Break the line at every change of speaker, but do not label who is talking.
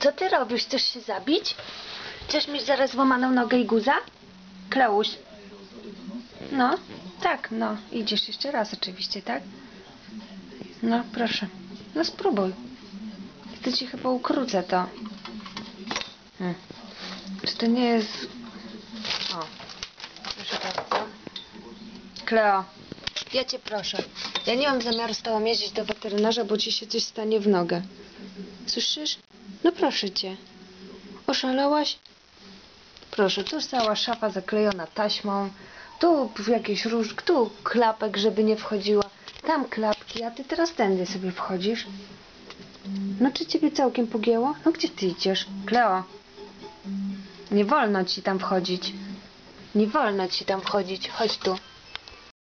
Co ty robisz? Chcesz się zabić? Chcesz mieć zaraz złamaną nogę i guza? Klauś. No, tak, no. Idziesz jeszcze raz oczywiście, tak? No, proszę. No spróbuj. To ci chyba ukrócę to. Hmm. Czy to nie jest... O. Proszę bardzo. Kleo, ja cię proszę. Ja nie mam zamiaru z tobą jeździć do weterynarza, bo ci się coś stanie w nogę. Słyszysz? No proszę cię. Oszalałaś? Proszę, tu cała szafa zaklejona taśmą. Tu jakieś róż, tu klapek, żeby nie wchodziła. Tam klapki, a ty teraz tędy sobie wchodzisz. No czy ciebie całkiem pogięło? No gdzie ty idziesz? Kleo. Nie wolno ci tam wchodzić. Nie wolno ci tam wchodzić. Chodź tu.